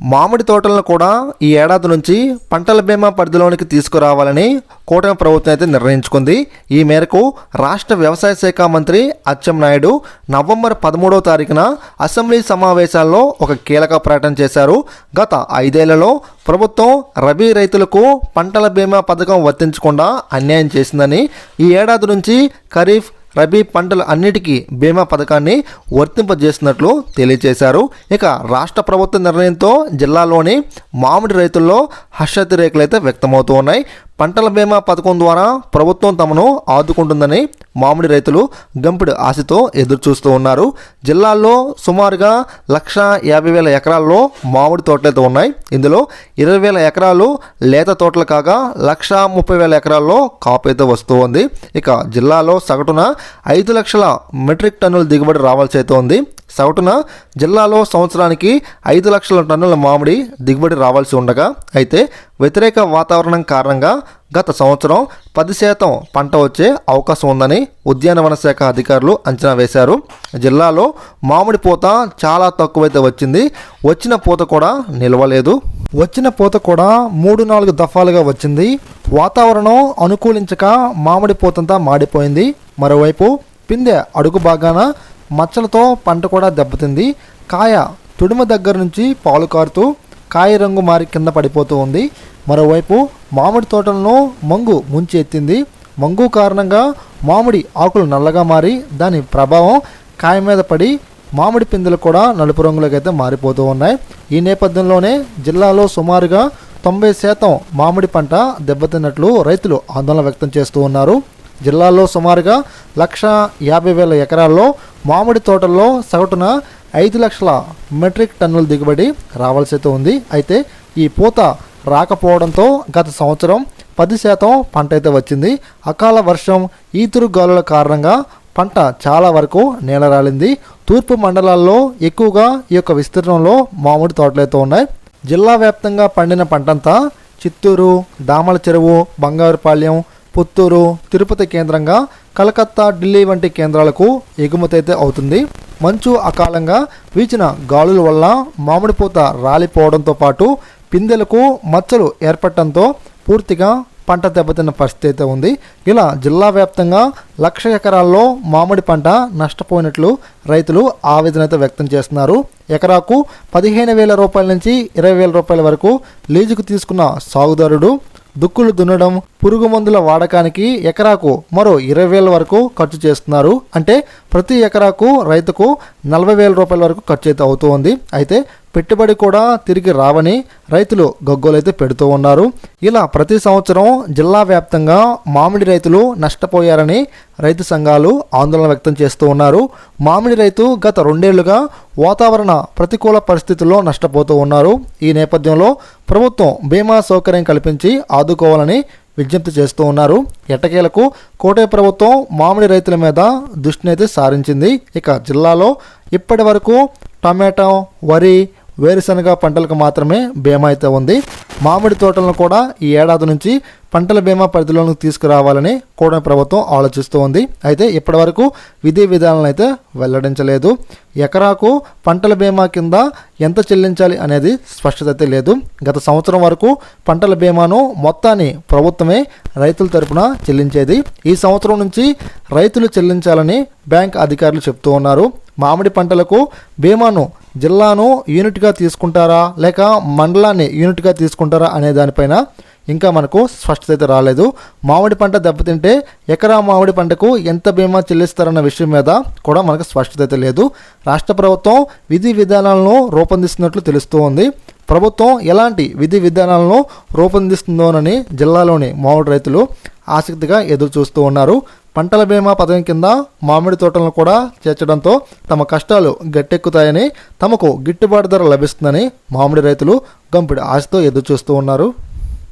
మామిడి తోటలను కూడా ఈ ఏడాది నుంచి పంటల బీమా పరిధిలోనికి తీసుకురావాలని కూటమి ప్రభుత్వం అయితే నిర్ణయించుకుంది. ఈ మేరకు రాష్ట్ర వ్యవసాయ శాఖ మంత్రి అచ్చెన్నాయుడు నవంబర్ పదమూడవ తారీఖున అసెంబ్లీ సమావేశాల్లో ఒక కీలక ప్రకటన చేశారు. గత ఐదేళ్ళలో ప్రభుత్వం రబీ రైతులకు పంటల బీమా పథకం వర్తించకుండా అన్యాయం చేసిందని ఈ ఏడాది నుంచి ఖరీఫ్ రబీ పంటలు అన్నిటికీ బీమా పథకాన్ని వర్తింపజేస్తున్నట్లు తెలియజేశారు. ఇక రాష్ట్ర ప్రభుత్వ నిర్ణయంతో జిల్లాలోని మామిడి రైతుల్లో హర్షాతిరేకలు అయితే వ్యక్తమవుతూ ఉన్నాయి. పంటల బీమా పథకం ద్వారా ప్రభుత్వం తమను ఆదుకుంటుందని మామిడి రైతులు గంపిడి ఆశతో ఎదురుచూస్తూ ఉన్నారు. జిల్లాల్లో సుమారుగా లక్ష యాభై వేల ఎకరాల్లో మామిడి తోటలైతే ఉన్నాయి. ఇందులో ఇరవై వేల ఎకరాలు లేత తోటలు కాగా లక్ష ముప్పై వేల ఎకరాల్లో కాపు అయితే వస్తూ ఉంది. ఇక జిల్లాలో సగటున ఐదు లక్షల మెట్రిక్ టన్నుల దిగుబడి రావాల్సి అయితే ఉంది. సగటున జిల్లాలో సంవత్సరానికి ఐదు లక్షల టన్నుల మామిడి దిగుబడి రావాల్సి ఉండగా అయితే వ్యతిరేక వాతావరణం కారణంగా గత సంవత్సరం పది శాతం పంట వచ్చే అవకాశం ఉందని ఉద్యానవన శాఖ అధికారులు అంచనా వేశారు. జిల్లాలో మామిడి పూత చాలా తక్కువైతే వచ్చింది. వచ్చిన పూత కూడా నిలవలేదు. వచ్చిన పూత కూడా మూడు నాలుగు దఫాలుగా వచ్చింది. వాతావరణం అనుకూలించక మామిడి పూతంతా మాడిపోయింది. మరోవైపు పిందె అడుగు భాగాన మచ్చలతో పంట కూడా దెబ్బతింది. కాయ తుడుమ దగ్గర నుంచి పాలు కారుతూ కాయ రంగు మారి కింద పడిపోతూ ఉంది. మరోవైపు మామిడి తోటలను మంగు ముంచి ఎత్తింది. మంగు కారణంగా మామిడి ఆకులు నల్లగా మారి దాని ప్రభావం కాయ మీద పడి మామిడి పిందెలు కూడా నలుపు రంగులోకి అయితే మారిపోతూ ఉన్నాయి. ఈ నేపథ్యంలోనే జిల్లాలో సుమారుగా తొంభై శాతం మామిడి పంట దెబ్బతిన్నట్లు రైతులు ఆందోళన వ్యక్తం చేస్తూ ఉన్నారు. జిల్లాలో సుమారుగా లక్ష యాభై వేల ఎకరాల్లో మామిడి తోటల్లో సగటున ఐదు లక్షల మెట్రిక్ టన్నుల దిగుబడి రావాల్సి అయితే ఉంది. అయితే ఈ పూత రాకపోవడంతో గత సంవత్సరం పది శాతం పంట అయితే వచ్చింది. అకాల వర్షం ఈతురు గాలుల కారణంగా పంట చాలా వరకు నేలరాలింది తూర్పు మండలాల్లో ఎక్కువగా ఈ యొక్క విస్తీర్ణంలో మామిడి తోటలైతే ఉన్నాయి. జిల్లా వ్యాప్తంగా పండిన పంటంతా చిత్తూరు దామల చెరువు బంగారుపాళ్యం పుత్తూరు తిరుపతి కేంద్రంగా కలకత్తా ఢిల్లీ వంటి కేంద్రాలకు ఎగుమతి అయితే అవుతుంది. మంచు అకాలంగా వీచిన గాలుల వల్ల మామిడి పూత రాలిపోవడంతో పాటు పిందెలకు మచ్చలు ఏర్పడటంతో పూర్తిగా పంట దెబ్బతిన్న పరిస్థితి అయితే ఉంది. ఇలా జిల్లా వ్యాప్తంగా లక్ష ఎకరాల్లో మామిడి పంట నష్టపోయినట్లు రైతులు ఆవేదన అయితే వ్యక్తం చేస్తున్నారు. ఎకరాకు పదిహేను వేల రూపాయల నుంచి ఇరవై వేల రూపాయల వరకు లీజుకు తీసుకున్న సాగుదారుడు దుక్కులు దున్నడం పురుగు మందుల వాడకానికి ఎకరాకు మరో ఇరవై వేల వరకు ఖర్చు చేస్తున్నారు. అంటే ప్రతి ఎకరాకు రైతుకు నలభై వేల రూపాయల వరకు ఖర్చు అయితే అవుతూ ఉంది. అయితే పెట్టుబడి కూడా తిరిగి రావని రైతులు గగ్గోలైతే పెడుతూ ఉన్నారు. ఇలా ప్రతి సంవత్సరం జిల్లా వ్యాప్తంగా మామిడి రైతులు నష్టపోయారని రైతు సంఘాలు ఆందోళన వ్యక్తం చేస్తూ ఉన్నారు. మామిడి రైతు గత రెండేళ్ళుగా వాతావరణ ప్రతికూల పరిస్థితుల్లో నష్టపోతూ ఉన్నారు. ఈ నేపథ్యంలో ప్రభుత్వం బీమా సౌకర్యం కల్పించి ఆదుకోవాలని విజ్ఞప్తి చేస్తూ ఉన్నారు. ఎట్టకేలకు కోటే ప్రభుత్వం మామిడి రైతుల మీద దృష్టినైతే సారించింది. ఇక జిల్లాలో ఇప్పటి వరకు టమాటో వరి వేరుశనగ పంటలకు మాత్రమే బీమా అయితే ఉంది. మామిడి తోటలను కూడా ఈ ఏడాది నుంచి పంటల బీమా పరిధిలోకి తీసుకురావాలని కూడా ప్రభుత్వం ఆలోచిస్తూ ఉంది. అయితే ఇప్పటివరకు విధి విధానాలను అయితే వెల్లడించలేదు. ఎకరాకు పంటల బీమా కింద ఎంత చెల్లించాలి అనేది స్పష్టత అయితే లేదు. గత సంవత్సరం వరకు పంటల బీమాను మొత్తాన్ని ప్రభుత్వమే రైతుల తరపున చెల్లించేది. ఈ సంవత్సరం నుంచి రైతులు చెల్లించాలని బ్యాంక్ అధికారులు చెప్తూ ఉన్నారు. మామిడి పంటలకు బీమాను జిల్లాను యూనిట్గా తీసుకుంటారా? లేక మండలాన్ని యూనిట్గా తీసుకుంటారా? తీసుకుంటారా అనే దానిపైన ఇంకా మనకు స్పష్టత అయితే రాలేదు. మామిడి పంట దెబ్బతింటే ఎకరా మామిడి పంటకు ఎంత బీమా చెల్లిస్తారన్న విషయం మీద కూడా మనకు స్పష్టత అయితే లేదు. రాష్ట్ర ప్రభుత్వం విధి విధానాలను రూపొందిస్తున్నట్లు తెలుస్తూ ఉంది ప్రభుత్వం ఎలాంటి విధి విధానాలను రూపొందిస్తుందోనని జిల్లాలోని మామిడి రైతులు ఆసక్తిగా ఎదురు చూస్తూ ఉన్నారు. పంటల బీమా పథకం కింద మామిడి తోటలను కూడా చేర్చడంతో తమ కష్టాలు గట్టెక్కుతాయని తమకు గిట్టుబాటు ధర లభిస్తుందని మామిడి రైతులు గంపిడి ఆశతో ఎదురు చూస్తూ ఉన్నారు.